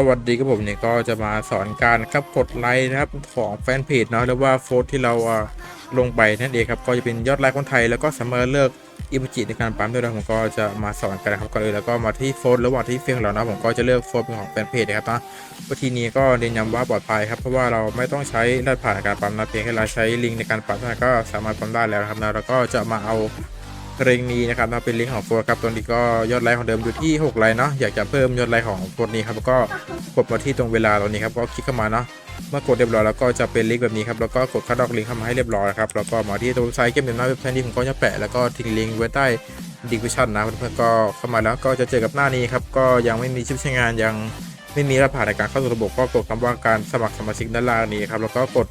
สวัสดีครับผมเนี่ยก็จะมาสอนการครับกดไลค์นะครับของแฟนเพจเนาะหรือว่าโฟสที่เราลงไปนั่นเองครับก็จะเป็นยอดไลค์คนไทยแล้วก็สามารถเลือกอิมจิในการปั๊มด้วยนะผมก็จะมาสอนกันนะครับก่อนเลยแล้วก็มาที่โฟสระหว่างที่เฟซของเรานะผมก็จะเลือกโฟสเป็นของแฟนเพจนะครับนะวิธีนี้ก็เน้นย้ำว่าปลอดภัยครับเพราะว่าเราไม่ต้องใช้รหัสผ่านในการปั๊มนะเพียงแค่เราใช้ลิงก์ในการปั๊มเท่านั้นก็สามารถปั๊มได้แล้วครับนะแล้วก็จะมาเอา เพลงนี้นะครับนะเป็นลิงก์ของโฟร์ครับตรงนี้ก็ยอดไลค์ของเดิมอยู่ที่6ไลค์เนาะอยากจะเพิ่มยอดไลค์ของโฟร์นี้ครับแล้วก็กดมาที่ตรงเวลาตรงนี้ครับก็คลิกเข้ามาเนาะเมื่อกดเรียบร้อยแล้วก็จะเป็นลิงก์แบบนี้ครับแล้วก็กดคัดลอกลิงก์เข้ามาให้เรียบร้อยครับแล้วก็มาที่ตัวเว็บไซต์เกมเดนหน้าเว็บไซต์นี้ผมก็จะแปะแล้วก็ทิ้งลิงก์ไว้ใต้ดีคิชั่นนะเพื่อนๆก็เข้ามาแล้วก็จะเจอกับหน้านี้ครับก็ยังไม่มีชื่อใช้งานยังไม่มีรหัสผ่านในการเข้าสู่ระบบก็กดคำว่าการสมัครสมาชิกด้านล่างนี้ครับแล้วก็กด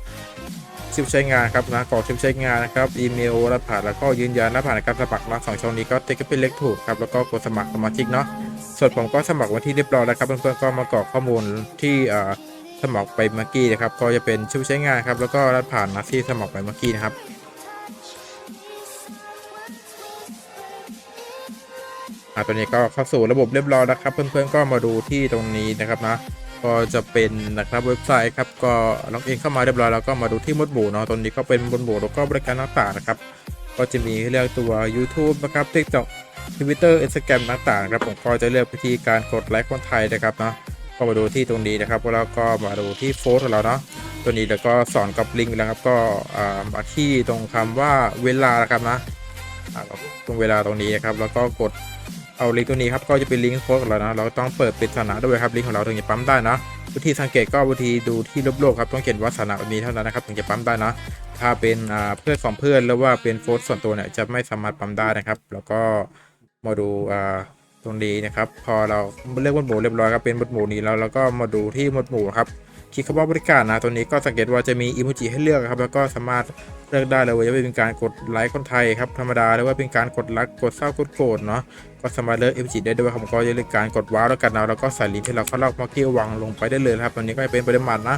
ชิปใช้งานครับนะกรอกชิปใช้งานนะครับอีเมลรหัสผ่านแล้วก็ยืนยันรหัสผ่านในการสมัครนะสองช่องนี้ก็ติ๊กเป็นเลขถูกครับแล้วก็กดสมัครสมาชิกเนาะส่วนผมก็สมัครวันที่เรียบร้อยแล้วครับเพื่อนๆก็มากรอกข้อมูลที่อ่าสมัครไปเมื่อกี้นะครับก็จะเป็นชิปใช้งานครับแล้วก็รหัสผ่านนะที่สมัครไปเมื่อกี้นะครับอ่าตอนนี้ก็เข้าสู่ระบบเรียบร้อยแล้วครับ เพื่อนๆก็มาดูที่ตรงนี้นะครับนะ ก็จะเป็นนะครับเว็บไซต์ครับก็ล็อกอินเข้ามาเรียบร้อยแล้วก็มาดูที่มดหมู่เนาะตรงนี้ก็เป็นหมวดหมู่แล้วก็บริการต่างๆนะครับ ก็จะมีให้เลือกตัว YouTube นะครับ TikTok Twitter Instagram ต่างๆครับผมก็จะเลือกวิธีการกดไลค์คนไทยนะครับเนาะก็มาดูที่ตรงนี้นะครับแล้วก็มาดูที่โฟล์ของเราเนาะตัวนี้แล้วก็สอนกับลิงก์แล้วครับก็มาที่ตรงคำว่าเวลานะครับนะตรงเวลาตรงนี้นะครับแล้วก็กด เอาลิงก์ตัวนี้ครับก็จะเป็นลิงก์โค้ดของเรานะ เราต้องเปิดปิดสถานะด้วยครับลิงก์ของเราถึงจะปั๊มได้นะ วิธีสังเกตก็วิธีดูที่รอบๆครับต้องเขียนว่าสถานะแบบนี้เท่านั้นนะครับถึงจะปั๊มได้นะ ถ้าเป็นเพื่อนของเพื่อนหรือว่าเป็นโค้ดส่วนตัวเนี่ยจะไม่สามารถปั๊มได้นะครับ แล้วก็มาดูตรงนี้นะครับ พอเราเลือกหมวดหมู่เรียบร้อยครับเป็นหมวดหมู่นี้แล้วเราก็มาดูที่หมวดหมู่ครับ ลิกคำว่าบริการนะตัวนี้ก็สังเกตว่าจะมีอิโมจิให้เลือกครับแล้วก็สามารถเลือกได้เลยว่าจะเป็นการกดไลค์คนไทยครับธรรมดาหรือว่าเป็นการกดรักกดเศร้ากดโกรธเนาะก็สามารถเลือก m อ g ได้ด้วยครับก็จะเลือกการกดว้าวแล้วกันนะแล้วก็ใส่ลิงก์ที่เราเข้าลอกมาที่วางลงไปได้เลยครับตอนนี้ก็จะเป็นปริมาณนะ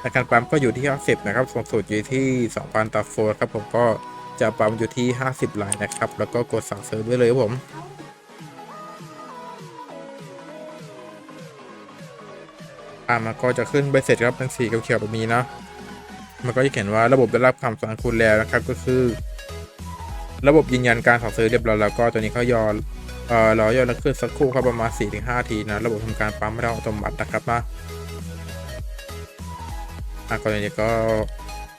ในการปั๊มก็อยู่ที่50นะครับสูงสุดอยู่ที่ 2,000ต่อโฟลครับผมก็จะปั๊มอยู่ที่ 50ลายนะครับแล้วก็กดสั่งซื้อได้เลยครับผม อ่ามันก็จะขึ้นใบเสร็จครับทั้งสีเขียวๆแบบนี้นะมันก็จะเขียนว่าระบบได้รับคำสั่งคุณแล้วนะครับก็คือ ระบบยืนยันการสั่งซื้อเรียบร้อยแล้วก็ตัวนี้เขายอเอ่อรอยอดแล้วขึ้นสักครู่ครับประมาณ 4-5 ทีนะระบบทำการปั๊มไม่ได้อัตโนมัตินะครับนะอะก่อนนี้ก็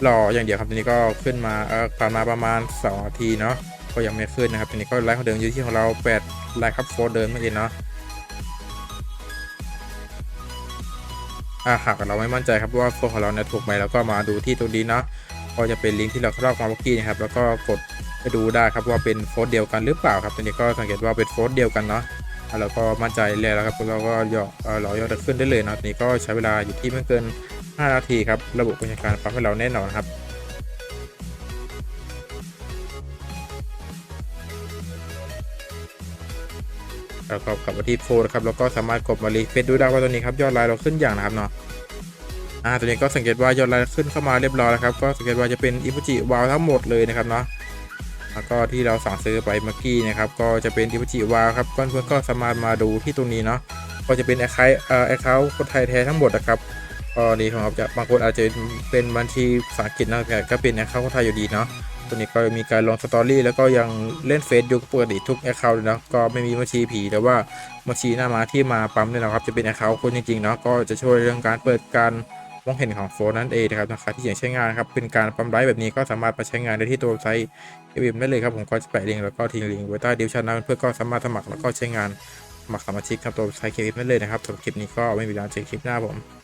รออย่างเดียวครับตัวนี้ก็ขึ้นมาเอ่อผ่านมาประมาณ2นาทีเนาะก็ยังไม่ขึ้นนะครับตัวนี้ก็ไลค์ของเดิมอยู่ที่ของเรา8ไลค์ครับโฟร์เดิมเมื่อกี้เนาะ ถ้าหากเราไม่มั่นใจครับว่าโค้ดของเราเนี่ยถูกไหมแล้วก็มาดูที่ตัวนี้เนาะก็จะเป็นลิงก์ที่เราครอบมาเมื่อกี้นะครับแล้วก็กดไปดูได้ครับว่าเป็นโค้ดเดียวกันหรือเปล่าครับตอนนี้ก็สังเกตว่าเป็นโค้ดเดียวกันเนาะแล้วก็มั่นใจเลยแล้วครับเราก็ยอเอ่อรอยอดขึ้นได้เลยนะตัวนี้ก็ใช้เวลาอยู่ที่ไม่เกิน 5 นาทีครับระบบบริการปั๊มให้เราแน่นอนครับ แล้วก็กลับมาที่โฟนครับแล้วก็สามารถกดมารีเฟซดูได้ว่าตัวนี้ครับยอดไลน์เราขึ้นอย่างนะครับเนาะอ่าตัวนี้ก็สังเกตว่ายอดไลน์ขึ้นเข้ามาเรียบร้อยแล้วครับก็สังเกตว่าจะเป็นอิมูจิวาวทั้งหมดเลยนะครับเนาะแล้วก็ที่เราสั่งซื้อไปเมื่อกี้นะครับก็จะเป็นอิมจิวาครับเพื่อนๆก็สามารถมาดูที่ตรงนี้เนาะก็จะเป็นแอคเคาท์เอ่อแอคเคาท์คนไทยแท้ทั้งหมดนะครับก็ดีของเราจะบางคนอาจจะเป็นบัญชีภาษาอังกฤษนะแต่ก็เป็นแอคเคาท์คนไทยอยู่ดีเนาะ ตัวนี้ก็มีการลงสตอรี่แล้วก็ยังเล่นเฟซอยู่ปกติทุกแอคเคาท์เลยนะก็ไม่มีบัญชีผีแต่ว่าบัญชีหน้ามาที่มาปั๊มเนี่ยนะครับจะเป็นแอคเคาท์คนจริงๆเนาะก็จะช่วยเรื่องการเปิดการมองเห็นของโฟนนั่นเองนะครับนะครับที่อยากใช้งานครับเป็นการปั๊มไลท์แบบนี้ก็สามารถไปใช้งานได้ที่ตัวไซต์เอวิมได้เลยครับผมก็จะแปะลิงก์แล้วก็ทิ้งลิงก์ไว้ใต้ดิวชันนะเพื่อก็สามารถสมัครแล้วก็ใช้งานสมัครสมาชิกครับตัวไซต์เควิมได้เลยนะครับสำหรับคลิปนี้ก็ไม่มีเวลาเจอคลิปหน้าผม